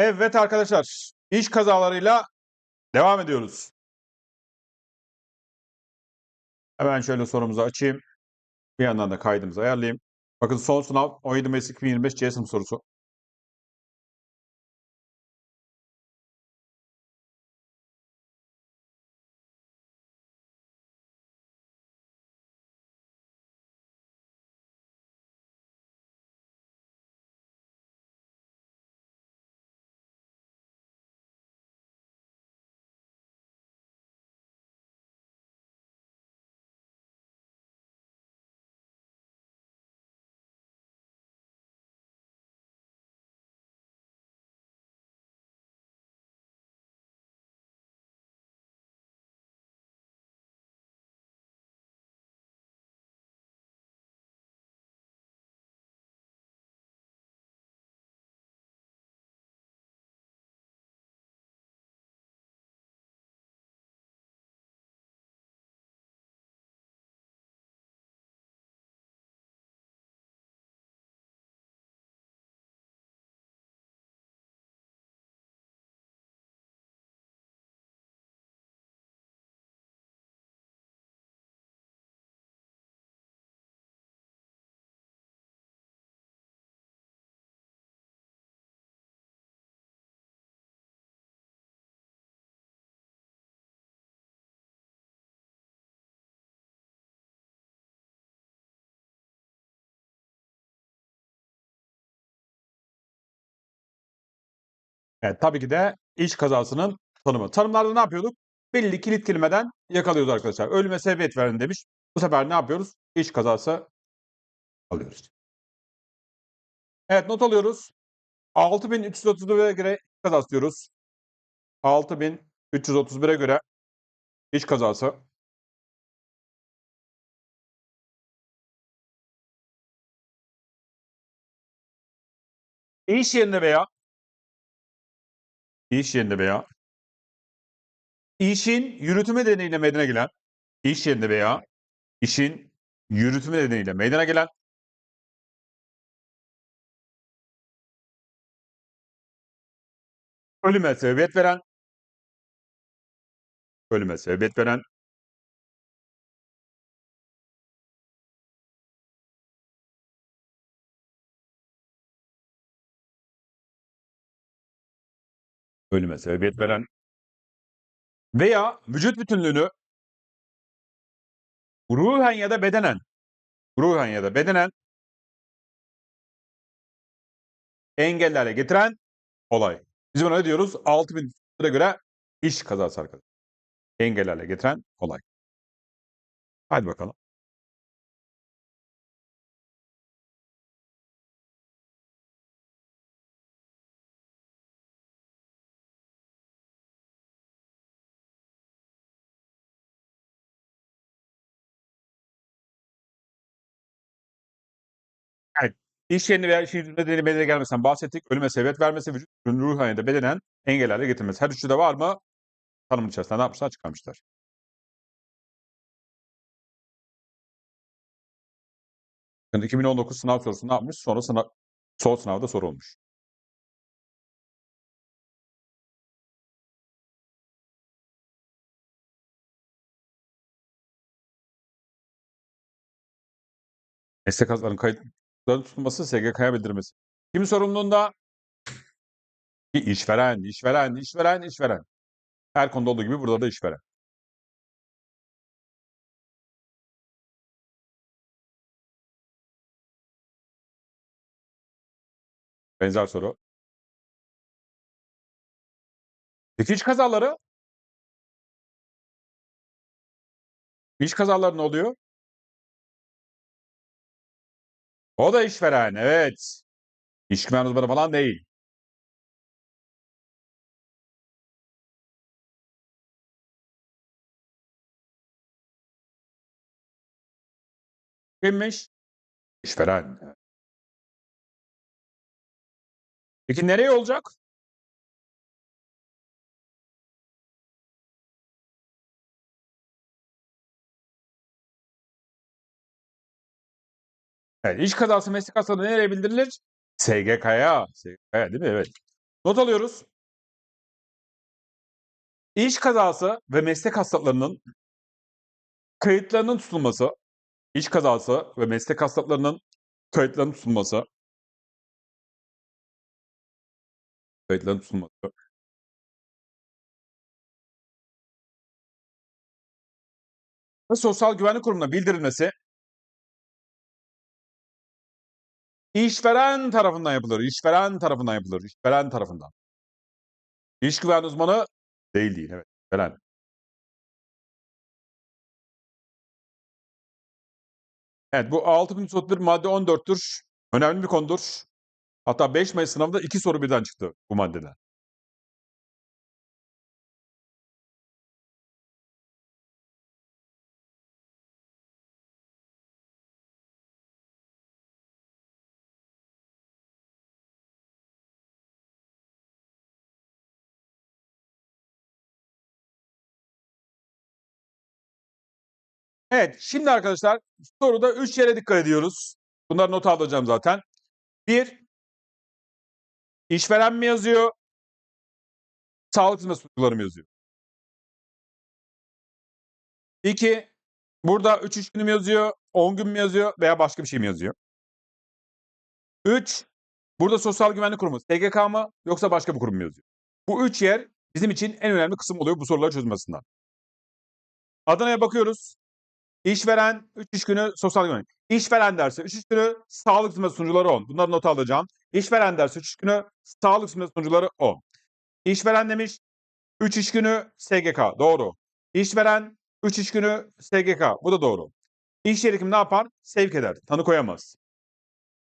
Evet arkadaşlar, iş kazalarıyla devam ediyoruz. Hemen şöyle sorumuzu açayım. Bir yandan da kaydımızı ayarlayayım. Bakın son sınav 17 Mayıs 2025 C sınıf sorusu. Evet, tabii ki de iş kazasının tanımı. Tanımlarda ne yapıyorduk? Belli kilit kelimeden yakalıyoruz arkadaşlar. Ölüme sebebiyet verin demiş. Bu sefer ne yapıyoruz? İş kazası alıyoruz. Evet not alıyoruz. 6331'e göre iş kazası diyoruz. 6331'e göre iş kazası. İş yerinde veya iş yerinde veya işin yürütümü nedeniyle meydana gelen iş yerinde veya işin yürütümü nedeniyle meydana gelen ölüme sebebiyet veren ölüme sebebiyet veren ölüme sebebiyet veren veya vücut bütünlüğünü ruhen ya da bedenen ruhen ya da bedenen engellerle getiren olay. Biz buna ne diyoruz? 6000 lira göre iş kazası arkadaşlar. Engellerle getiren olay. Hadi bakalım. İş yerine veya iş nedeniyle bedene gelmesinden bahsettik. Ölüme sebebiyet vermesi, vücut ya da bedenen engellerle getirmesi. Her üçü de var mı? Tanımın içerisinde ne yapmışlar? Çıkarmışlar. Bakın 2019 sınav sorusu ne yapmış? Sonra sınav, son sınavda sorulmuş. Meslek hazırlarının kayıtları tutulması, SGK'ya bildirmesi. Kimin sorumluluğunda? İşveren, işveren, işveren, işveren. Her konuda olduğu gibi burada da işveren. Benzer soru. Peki iş kazaları? İş kazaları ne oluyor? O da işveren, evet. İş güven uzmanı falan değil. Kimmiş? İşveren. Peki nereye olacak? Evet, iş kazası meslek hastalığı nereye bildirilir? SGK'ya. SGK'ya değil mi? Evet. Not alıyoruz. İş kazası ve meslek hastalıklarının kayıtlarının tutulması, iş kazası ve meslek hastalıklarının kayıtlarının tutulması, kayıtların tutulması, ve Sosyal Güvenlik Kurumu'na bildirilmesi işveren tarafından yapılır. İşveren tarafından yapılır. İşveren tarafından. İş güven uzmanı değil değil. Evet. Veren. Evet bu 6031 madde 14'tür. Önemli bir konudur. Hatta 5 Mayıs sınavında iki soru birden çıktı bu maddeden. Evet, şimdi arkadaşlar soruda 3 yere dikkat ediyoruz. Bunları not alacağım zaten. 1. İşveren mi yazıyor? Sağlık hizmet sunucuları mı yazıyor? 2. Burada 3 iş günü mü yazıyor? 10 gün mü yazıyor? Veya başka bir şey mi yazıyor? 3. Burada Sosyal Güvenlik Kurumu SGK mı? Yoksa başka bir kurum mu yazıyor? Bu 3 yer bizim için en önemli kısım oluyor bu soruları çözmesinden. Adana'ya bakıyoruz. İşveren 3 iş günü sosyal güvenlik. İşveren dersi 3 iş günü sağlık hizmet sunucuları 10. Bunları not alacağım. İşveren dersi 3 iş günü sağlık hizmet sunucuları 10. İşveren demiş 3 iş günü SGK. Doğru. İşveren 3 iş günü SGK. Bu da doğru. İş yeri kim ne yapar? Sevk eder. Tanı koyamaz.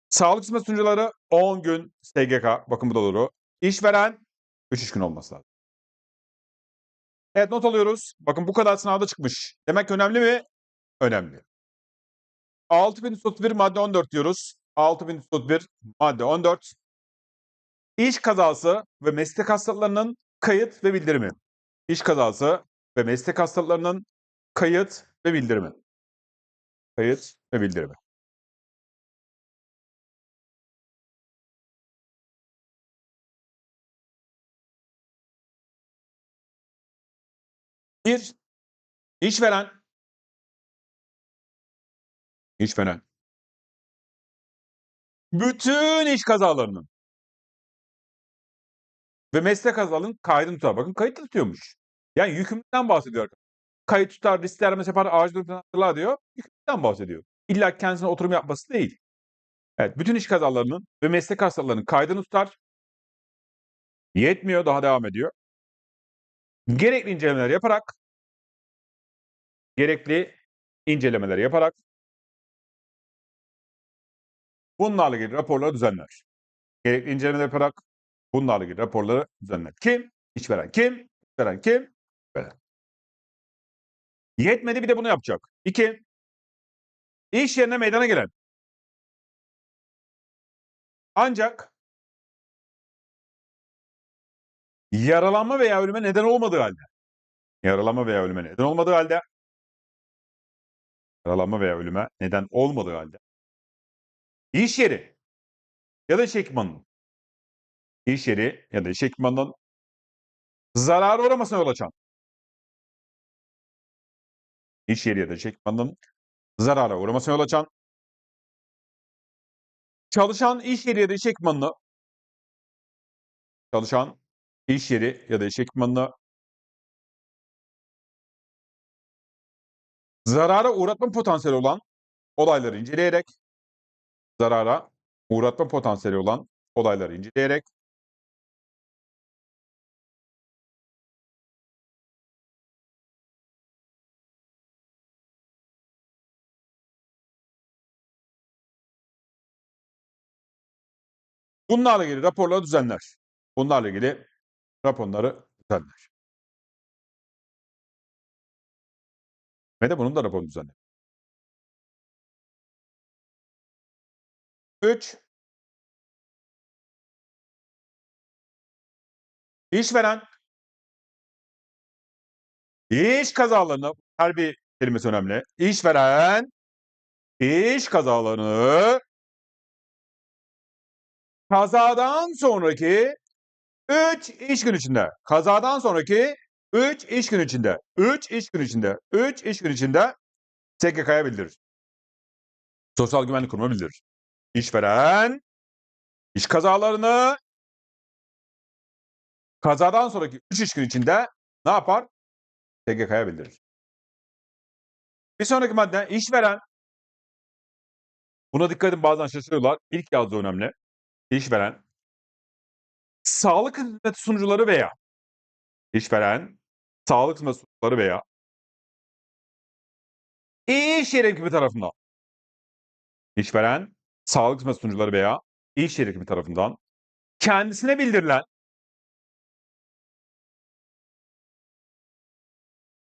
Sağlık hizmet sunucuları 10 gün SGK. Bakın bu da doğru. İşveren 3 iş gün olması lazım. Evet not alıyoruz. Bakın bu kadar sınavda çıkmış. Demek ki önemli mi? Önemli. 6131 madde 14 diyoruz. 6131 madde 14. İş kazası ve meslek hastalıklarının kayıt ve bildirimi. İş kazası ve meslek hastalıklarının kayıt ve bildirimi. Kayıt ve bildirimi. Bir, işveren İşveren. Bütün iş kazalarının ve meslek kazalarının kaydını tutar. Bakın kayıt tutuyormuş. Yani yükümlülükten bahsediyor. Kayıt tutar, risklendirmesi yapar, durumdan hatırlar diyor. Yükümlülükten bahsediyor. İlla kendisine oturum yapması değil. Evet, bütün iş kazalarının ve meslek hastalıklarının kaydını tutar. Yetmiyor, daha devam ediyor. Gerekli incelemeler yaparak gerekli incelemeler yaparak bunlarla ilgili raporları düzenler. Gerekli incelemeler yaparak bunlarla ilgili raporları düzenler. Kim? İşveren kim? İşveren kim? İşveren. Yetmedi bir de bunu yapacak. İki, iş yerine meydana gelen ancak yaralanma veya ölüme neden olmadığı halde yaralanma veya ölüme neden olmadığı halde yaralanma veya ölüme neden olmadığı halde iş yeri ya da iş ekipmanının iş yeri ya da iş ekipmanının zarara uğramasına yol açan. İş yeri ya da iş zarara uğramasına yol açan. Çalışan iş yeri ya da iş çalışan iş yeri ya da iş zarara uğratma potansiyeli olan olayları inceleyerek zarara uğratma potansiyeli olan olayları inceleyerek bunlarla ilgili raporları düzenler. Bunlarla ilgili raporları düzenler. Ve de bunun da raporunu düzenler. 3 İşveren iş kazalarını her bir kelimesi önemli. İşveren iş kazalarını kazadan sonraki 3 iş gün içinde. Kazadan sonraki 3 iş gün içinde. 3 iş gün içinde. 3 iş gün içinde SGK'ya bildirir. Sosyal Güvenlik Kurumu bildirir. İşveren iş kazalarını kazadan sonraki 3 iş gün içinde ne yapar? SGK'ya bildirir. Bir sonraki madde işveren buna dikkat edin bazen şaşırıyorlar. İlk yazdığı önemli. İşveren sağlık hizmeti sunucuları veya işveren sağlık hizmeti sunucuları veya iş yeri ekibi tarafından işveren sağlık hizmeti sunucuları veya iş yeri tarafından kendisine bildirilen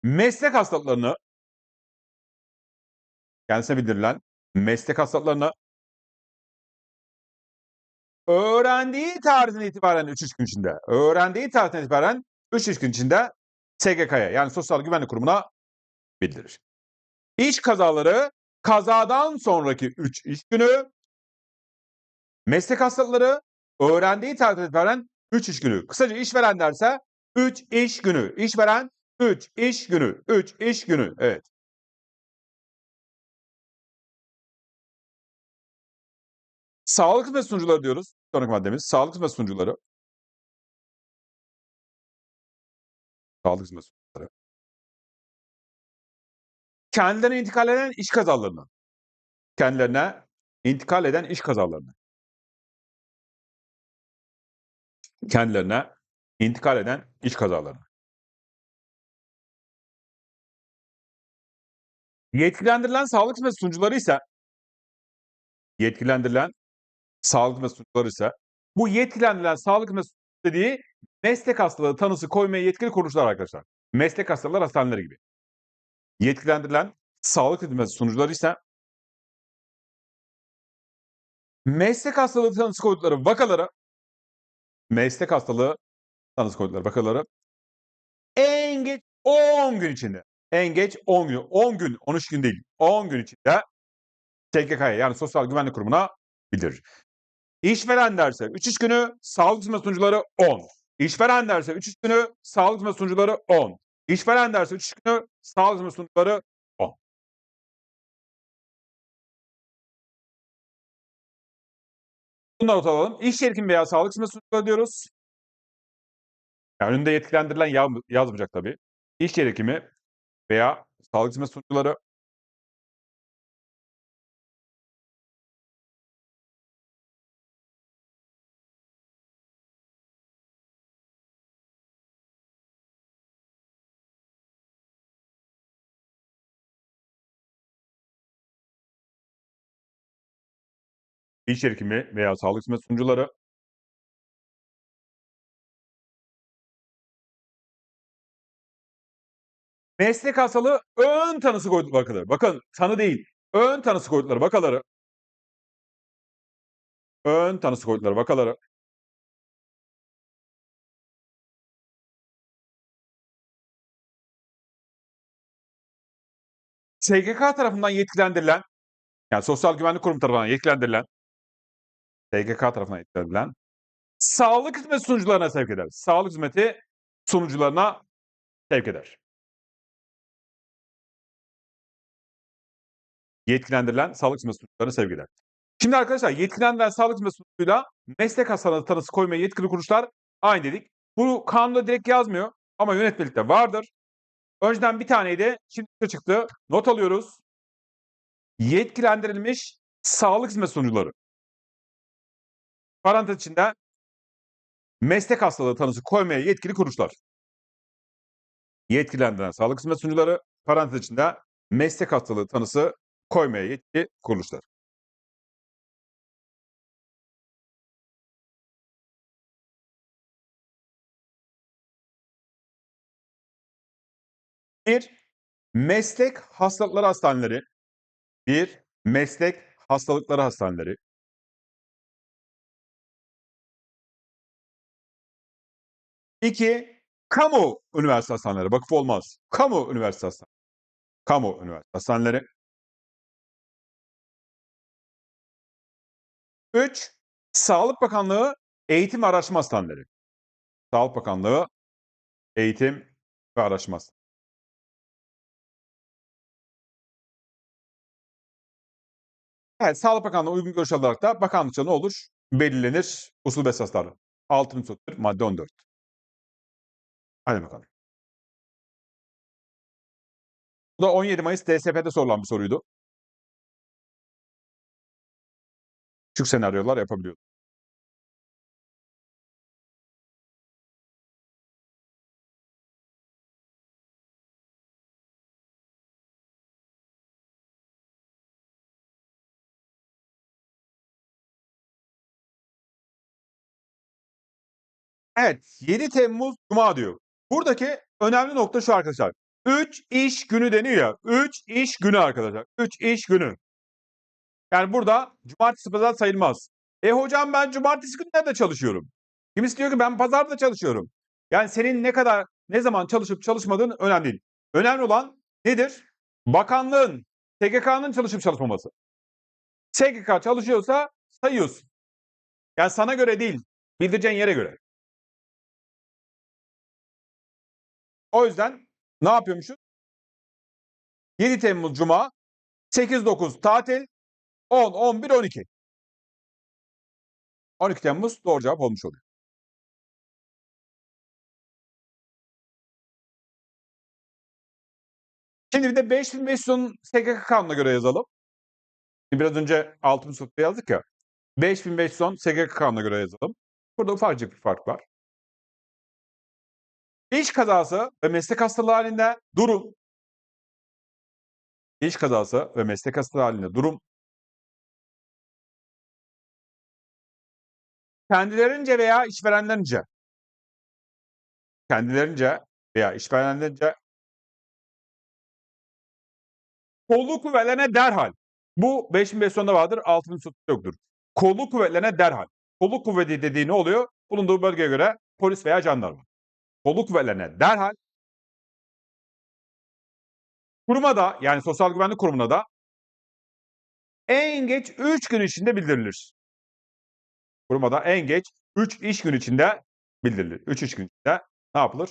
meslek hastalıklarını kendisine bildirilen meslek hastalıklarını öğrendiği tarihten itibaren 3 iş gün içinde, öğrendiği tarihten itibaren 3 iş gün içinde SGK'ya yani Sosyal Güvenlik Kurumu'na bildirir. İş kazaları kazadan sonraki 3 iş günü, meslek hastalıkları öğrendiği tarihten itibaren 3 iş günü. Kısaca işveren derse 3 iş günü. İşveren 3 iş günü. 3 iş günü. Evet. Sağlık hizmet sunucuları diyoruz. Sonraki maddemiz sağlık hizmet sunucuları. Sağlık hizmet sunucuları. Kendilerine intikal eden iş kazalarını. Kendilerine intikal eden iş kazalarını. Kendilerine intikal eden iş kazalarını. Yetkilendirilen sağlık hizmet sunucuları ise yetkilendirilen sağlık hizmet sunucuları ise bu yetkilendirilen sağlık sunucuları dediği meslek hastalığı tanısı koymaya yetkili kuruluşlar arkadaşlar. Meslek hastalıklar hastaneleri gibi. Yetkilendirilen sağlık hizmet sunucuları ise meslek hastalığı tanısı koydukları vakaları meslek hastalığı tanısı koydukları vakaları en geç 10 gün içinde en geç 10 gün 10 gün 13 gün değil 10 gün içinde SGK'ya yani Sosyal Güvenlik Kurumu'na bildirir. İşveren derse 3 iş günü, sağlık hizmet sunucuları 10. İşveren derse 3 iş günü, sağlık hizmet sunucuları 10. İşveren derse 3 iş günü, sağlık hizmet sunucuları 10. Bunları not alalım. İş yetkin veya sağlık hizmet sunucuları diyoruz. Yani önünde yetkilendirilen yaz, yazmayacak tabii. İş yeri hekimi veya sağlık hizmet sunucuları iş hekimi veya sağlık hizmet sunucuları meslek hastalığı ön tanısı koydukları vakaları. Bakın tanı değil. Ön tanısı koydukları vakaları. Ön tanısı koydukları vakaları. SGK tarafından yetkilendirilen yani Sosyal Güvenlik Kurumu tarafından yetkilendirilen SGK tarafından yetkilendirilen sağlık hizmeti sunucularına sevk eder. Sağlık hizmeti sunucularına sevk eder. Yetkilendirilen sağlık hizmeti sunucularına sevk eder. Şimdi arkadaşlar yetkilendirilen sağlık hizmeti sunucuyla meslek hastalığı tanısı koymaya yetkili kuruluşlar aynı dedik. Bu kanunda direkt yazmıyor ama yönetmelikte vardır. Önceden bir taneydi, şimdi çıktı. Not alıyoruz. Yetkilendirilmiş sağlık hizmet sunucuları. Parantez içinde meslek hastalığı tanısı koymaya yetkili kuruluşlar. Yetkilendiren sağlık hizmet sunucuları, parantez içinde meslek hastalığı tanısı koymaya yetkili kuruluşlar. Bir, meslek hastalıkları hastaneleri. Bir, meslek hastalıkları hastaneleri. İki, kamu üniversite hastaneleri. Vakıf olmaz. Kamu üniversite hastaneleri. Kamu üniversite hastaneleri. Üç, Sağlık Bakanlığı eğitim araştırma hastaneleri. Sağlık Bakanlığı Eğitim ve Araştırması. Evet, Sağlık Bakanlığı uygun görüş alarak da bakanlıkça ne olur? Belirlenir usul ve esasları. 6. satır madde 14. Hadi bakalım. Bu da 17 Mayıs DSP'de sorulan bir soruydu. Küçük senaryolar yapabiliyor. Evet, 7 Temmuz Cuma diyor. Buradaki önemli nokta şu arkadaşlar. 3 iş günü deniyor ya. 3 iş günü arkadaşlar. 3 iş günü. Yani burada cumartesi pazar sayılmaz. E hocam ben cumartesi günleri de çalışıyorum. Kimisi diyor ki ben pazar da çalışıyorum. Yani senin ne kadar ne zaman çalışıp çalışmadığın önemli değil. Önemli olan nedir? Bakanlığın, SGK'nın çalışıp çalışmaması. SGK çalışıyorsa sayıyorsun. Yani sana göre değil, bildireceğin yere göre. O yüzden ne yapıyormuşuz? 7 Temmuz Cuma, 8-9 tatil, 10, 11, 12. 12 Temmuz doğru cevap olmuş oluyor. Şimdi bir de 5510 SGK kanununa göre yazalım. Biraz önce 6. sınıfta yazdık ya. 5510 SGK kanununa göre yazalım. Burada ufacık bir fark var. İş kazası ve meslek hastalığı halinde durum. İş kazası ve meslek hastalığı halinde durum. Kendilerince veya işverenlerince. Kendilerince veya işverenlerince kolluk kuvvetlerine derhal. Bu 5510'da vardır, 6. sınıfta yoktur. Kolluk kuvvetlerine derhal. Kolluk kuvveti dediği ne oluyor? Bulunduğu bölgeye göre polis veya jandarma. Kolluk kuvvetlerine derhal kuruma da yani sosyal güvenlik kurumuna da en geç 3 gün içinde bildirilir. Kuruma da en geç 3 iş gün içinde bildirilir. 3 iş gün içinde ne yapılır?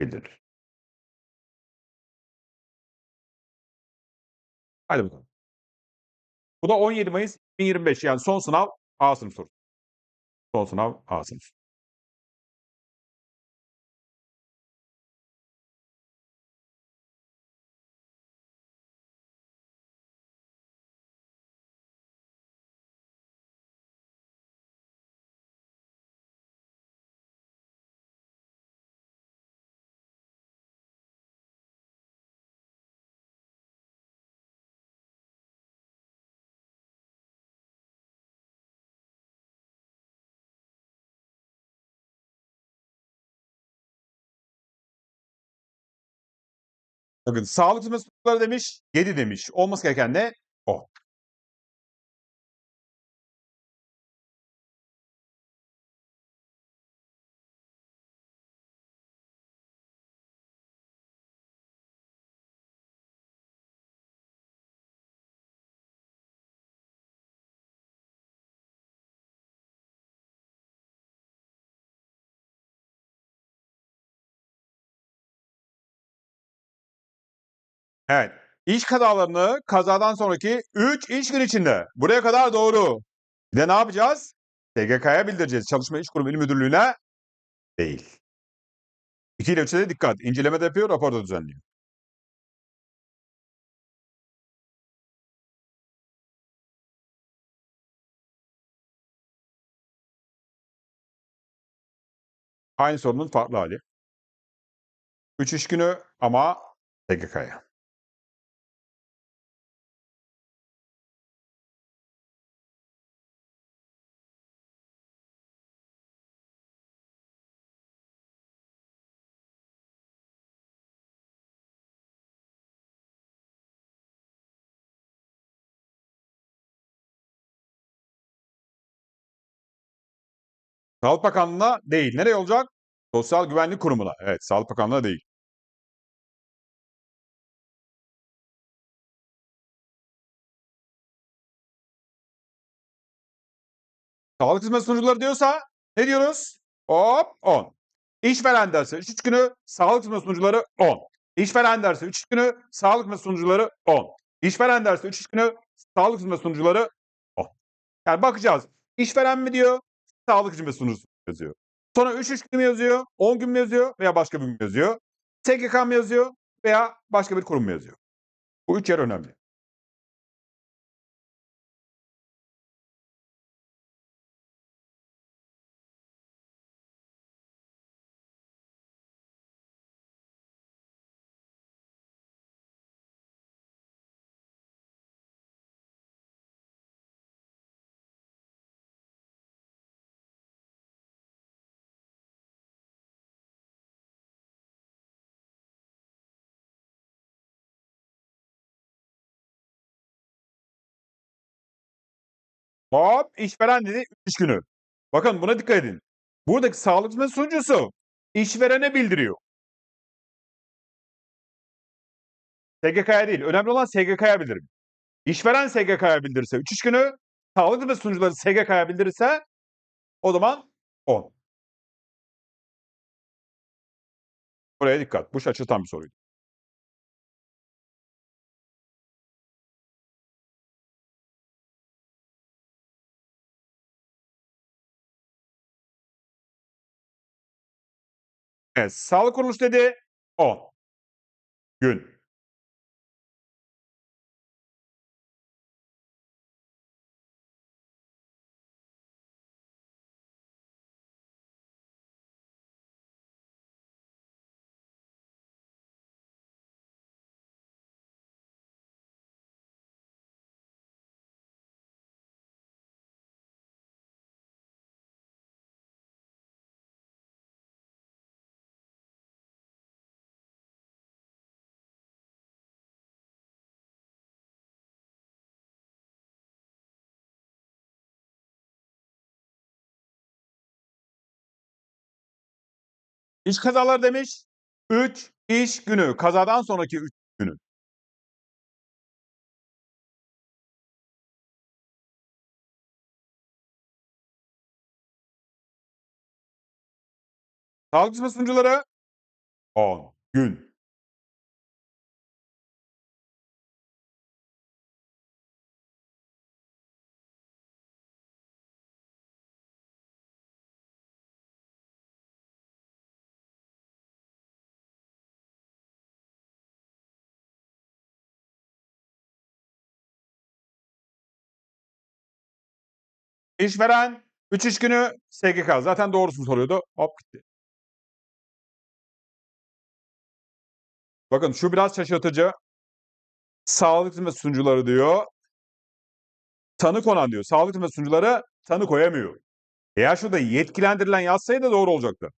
Bildirilir. Hadi bakalım. Bu da 17 Mayıs 2025 yani son sınav A sınıf sorusu. Son sınav A sınıf. Bakın sağlık hizmetleri demiş, 7 demiş. Olması gereken ne? Evet. İş kazalarını kazadan sonraki 3 iş gün içinde. Buraya kadar doğru. Bir de ne yapacağız? SGK'ya bildireceğiz. Çalışma İş Kurumu İl Müdürlüğü'ne değil. 2 ile 3'e de dikkat. İnceleme de yapıyor, rapor da düzenliyor. Aynı sorunun farklı hali. 3 iş günü ama SGK'ya. Sağlık Bakanlığı'na değil. Nereye olacak? Sosyal Güvenlik Kurumu'na. Evet, Sağlık Bakanlığı'na değil. Sağlık hizmet sunucuları diyorsa ne diyoruz? Hop 10. İşveren derse 3 iş günü, sağlık hizmet sunucuları 10. İşveren derse 3 iş günü, sağlık hizmet sunucuları 10. İşveren derse 3 iş günü, sağlık hizmet sunucuları 10. Yani bakacağız. İşveren mi diyor, sağlık hizmet sunucusu mu yazıyor. Sonra 3 iş günü mü yazıyor, 10 gün mü yazıyor veya başka bir gün mü yazıyor. SGK mı yazıyor veya başka bir kurum mu yazıyor. Bu üç yer önemli. Hop işveren dedi 3 iş günü. Bakın buna dikkat edin. Buradaki sağlık hizmet sunucusu işverene bildiriyor. SGK'ya değil. Önemli olan SGK'ya bildirim. İşveren SGK'ya bildirirse 3 iş günü, sağlık hizmet sunucuları SGK'ya bildirirse o zaman 10. Buraya dikkat. Bu şaşırtan bir soruydu. Evet, sağlık kuruluşu dedi 10 gün. İş kazaları demiş 3 iş günü. Kazadan sonraki 3 günü. Sağlık hizmet sunucuları 10 gün. İşveren 3 iş günü SGK. Zaten doğrusunu soruyordu. Hop gitti. Bakın şu biraz şaşırtıcı. Sağlık hizmet sunucuları diyor. Tanı konan diyor. Sağlık hizmet sunucuları tanı koyamıyor. Eğer şurada yetkilendirilen yazsaydı doğru olacaktı.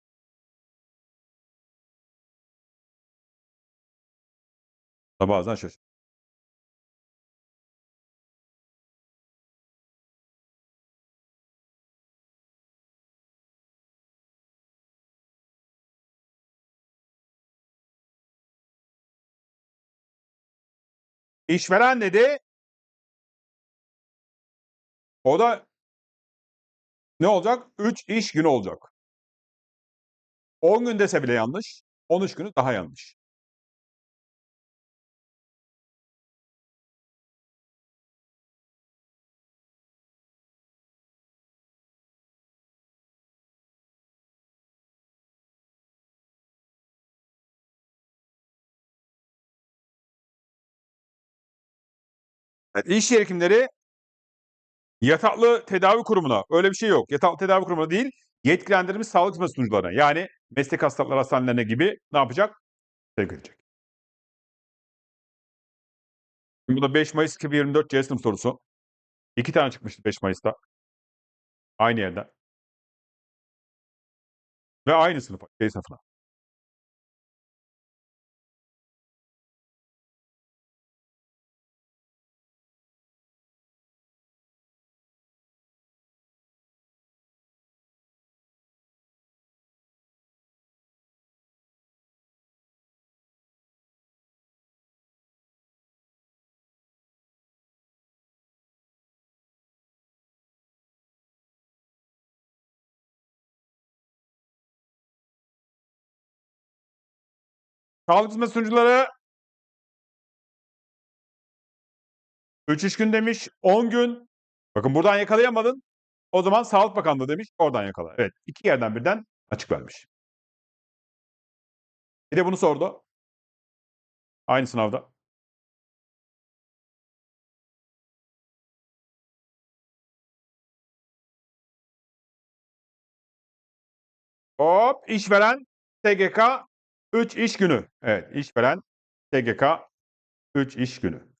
Bazen şaşır. İşveren dedi. O da ne olacak? 3 iş günü olacak. 10 gün dese bile yanlış. 13 günü daha yanlış. Evet, iş yeri hekimleri yataklı tedavi kurumuna, öyle bir şey yok. Yataklı tedavi kurumuna değil, yetkilendirilmiş sağlık hizmet sunucularına yani meslek hastalıkları hastanelerine gibi ne yapacak? Sevk edecek. Bu da 5 Mayıs 2024 C sınıf sorusu. İki tane çıkmıştı 5 Mayıs'ta. Aynı yerden. Ve aynı sınıfa, C sınıfına. Sağlık hizmet sunucuları 3 iş gün demiş. 10 gün. Bakın buradan yakalayamadın. O zaman Sağlık Bakanlığı demiş. Oradan yakala. Evet. iki yerden birden açık vermiş. Bir de bunu sordu. Aynı sınavda. Hop işveren SGK 3 iş günü. Evet işveren SGK 3 iş günü.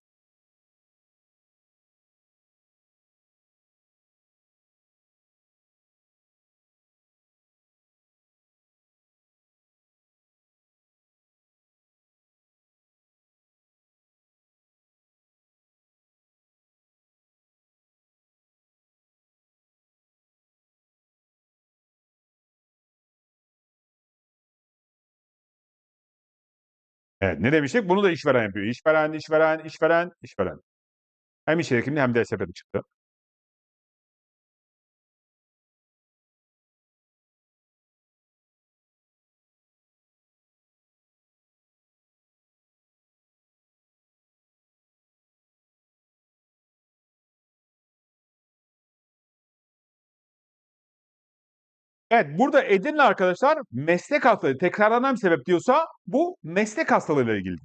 Evet ne demiştik? Bunu da işveren yapıyor. İşveren, işveren, işveren, işveren. Hem iş hem de SP'de çıktı. Evet burada Edirne arkadaşlar meslek hastalığı tekrarlanan bir sebep diyorsa bu meslek hastalığıyla ilgili.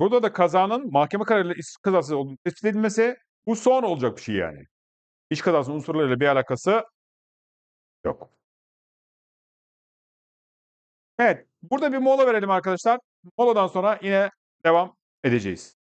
Burada da kazanın mahkeme kararıyla iş kazası olduğunu tespit edilmesi bu son olacak bir şey yani. İş kazasının unsurlarıyla bir alakası yok. Evet, burada bir mola verelim arkadaşlar. Moladan sonra yine devam edeceğiz.